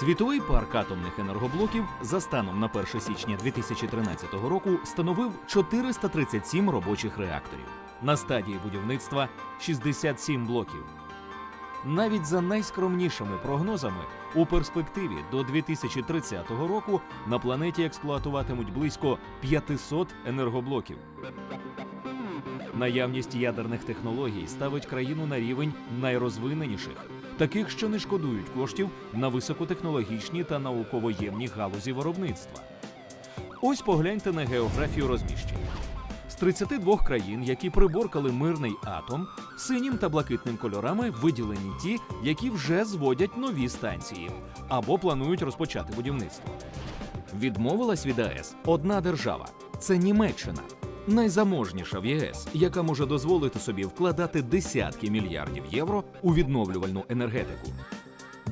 Світовий парк атомних енергоблоків за станом на 1 січня 2013 року становив 437 робочих реакторів. На стадії будівництва 67 блоків. Навіть за найскромнішими прогнозами, у перспективі до 2030 року на планеті експлуатуватимуть близько 500 енергоблоків. Наявність ядерних технологій ставить країну на рівень найрозвиненіших, таких, що не шкодують коштів на високотехнологічні та науковоємні галузі виробництва. Ось погляньте на географію розміщення. З 32 країн, які приборкали мирний атом, синім та блакитним кольорами виділені ті, які вже зводять нові станції або планують розпочати будівництво. Відмовилась від АЕС одна держава це Німеччина, найзаможніша в ЄС, яка може дозволити собі вкладати десятки мільярдів євро у відновлювальну енергетику.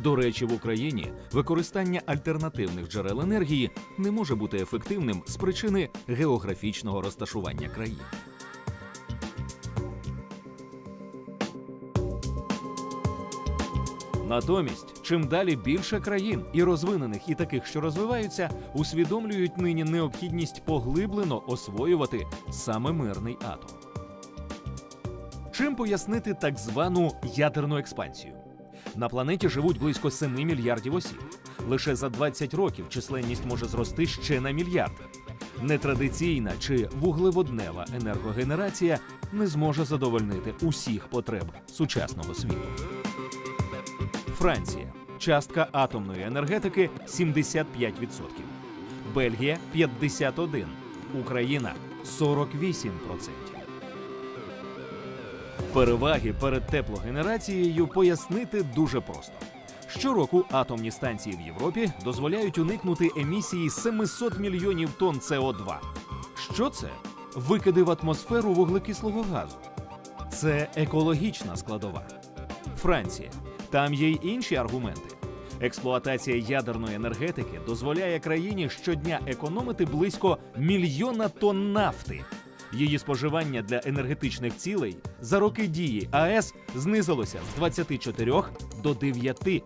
До речі, в Україні використання альтернативних джерел енергії не може бути ефективним з причини географічного розташування країн. Натомість, чим далі більше країн і розвинених, і таких, що розвиваються, усвідомлюють нині необхідність поглиблено освоювати саме мирний атом. Чим пояснити так звану ядерну експансію? На планеті живуть близько 7 мільярдів осіб. Лише за 20 років численність може зрости ще на мільярд. Нетрадиційна чи вуглеводнева енергогенерація не зможе задовольнити усіх потреб сучасного світу. Франція. Частка атомної енергетики 75%. Бельгія 51%. Україна 48%. Переваги перед теплогенерацією пояснити дуже просто. Щороку атомні станції в Європі дозволяють уникнути емісії 700 мільйонів тонн СО2. Що це? Викиди в атмосферу вуглекислого газу. Це екологічна складова. Франція. Там є й інші аргументи. Експлуатація ядерної енергетики дозволяє країні щодня економити близько мільйона тонн нафти. Її споживання для енергетичних цілей за роки дії АЕС знизилося з 24 до 9%.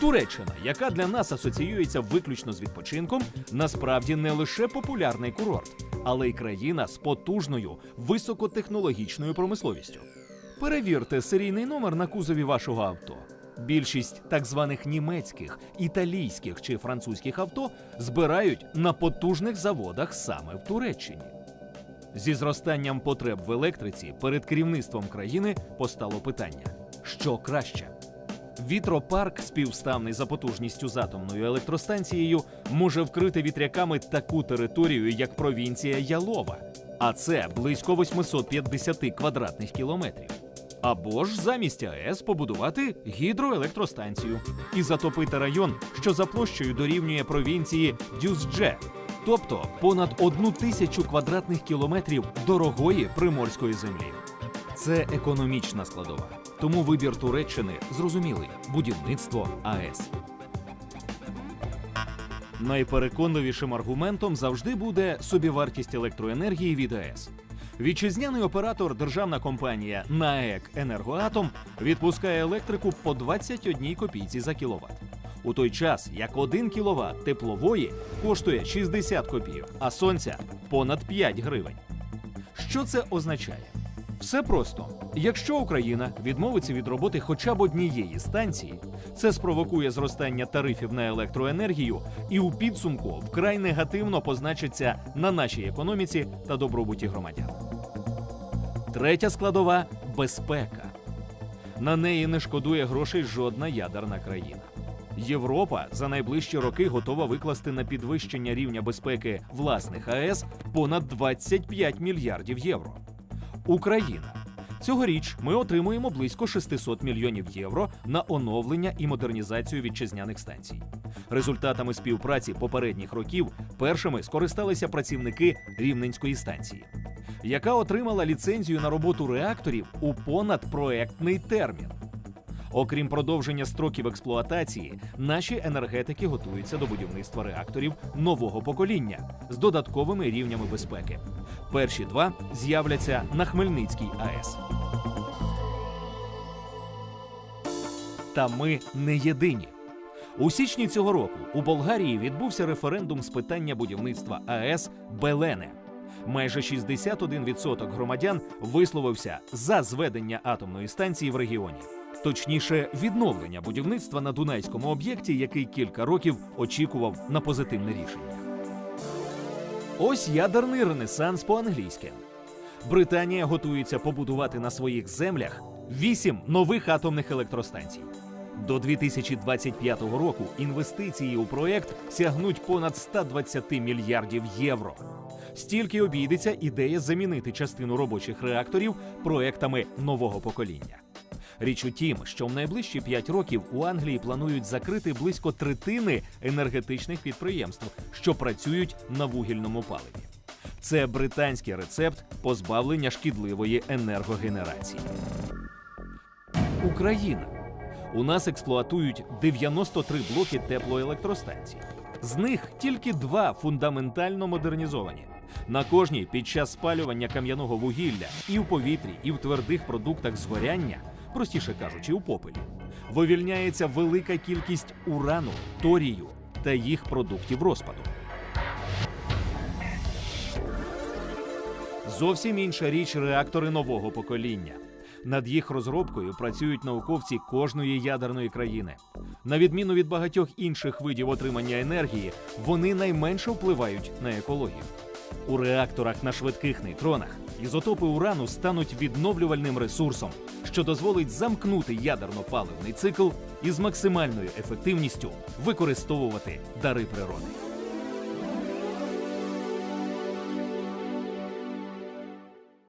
Туреччина, яка для нас асоціюється виключно з відпочинком, насправді не лише популярний курорт, але й країна з потужною високотехнологічною промисловістю. Перевірте серійний номер на кузові вашого авто. Більшість так званих німецьких, італійських чи французьких авто збирають на потужних заводах саме в Туреччині. Зі зростанням потреб в електриці перед керівництвом країни постало питання: що краще? Вітропарк, співставний за потужністю з атомною електростанцією, може вкрити вітряками таку територію, як провінція Ялова, а це близько 850 квадратних кілометрів. Або ж замість АЕС побудувати гідроелектростанцію і затопити район, що за площею дорівнює провінції Дюсдже, тобто понад одну тисячу квадратних кілометрів дорогої приморської землі. Це економічна складова. Тому вибір Туреччини зрозумілий будівництво АЕС. Найпереконливішим аргументом завжди буде собівартість електроенергії від АЕС. Вітчизняний оператор державна компанія НАЕК Енергоатом відпускає електрику по 21 копійці за кіловат. У той час як 1 кіловат теплової коштує 60 копійок, а сонця понад 5 гривень. Що це означає? Все просто. Якщо Україна відмовиться від роботи хоча б однієї станції, це спровокує зростання тарифів на електроенергію і у підсумку вкрай негативно позначиться на нашій економіці та добробуті громадян. Третя складова безпека. На неї не шкодує грошей жодна ядерна країна. Європа за найближчі роки готова викласти на підвищення рівня безпеки власних АЕС понад 25 мільярдів євро. Україна. Цьогоріч ми отримуємо близько 600 мільйонів євро на оновлення і модернізацію вітчизняних станцій. Результатами співпраці попередніх років першими скористалися працівники Рівненської станції, яка отримала ліцензію на роботу реакторів у понадпроектний термін. Окрім продовження строків експлуатації, наші енергетики готуються до будівництва реакторів нового покоління з додатковими рівнями безпеки. Перші два з'являться на Хмельницькій АЕС. Та ми не єдині. У січні цього року у Болгарії відбувся референдум з питання будівництва АЕС Белене. Майже 61% громадян висловився за зведення атомної станції в регіоні. Точніше, відновлення будівництва на Дунайському об'єкті, який кілька років очікував на позитивне рішення. Ось ядерний ренесанс по-англійськи. Британія готується побудувати на своїх землях вісім нових атомних електростанцій. До 2025 року інвестиції у проект сягнуть понад 120 мільярдів євро. Стільки обійдеться ідея замінити частину робочих реакторів проектами нового покоління. Річ у тім, що в найближчі 5 років у Англії планують закрити близько третини енергетичних підприємств, що працюють на вугільному паливі. Це британський рецепт позбавлення шкідливої енергогенерації. Україна. У нас експлуатують 93 блоки теплоелектростанцій. З них тільки два фундаментально модернізовані. На кожній під час спалювання кам'яного вугілля і в повітрі, і в твердих продуктах згоряння, простіше кажучи, у попелі, вивільняється велика кількість урану, торію та їх продуктів розпаду. Зовсім інша річ реактори нового покоління. Над їх розробкою працюють науковці кожної ядерної країни. На відміну від багатьох інших видів отримання енергії, вони найменше впливають на екологію. У реакторах на швидких нейтронах ізотопи урану стануть відновлювальним ресурсом, що дозволить замкнути ядерно-паливний цикл і з максимальною ефективністю використовувати дари природи.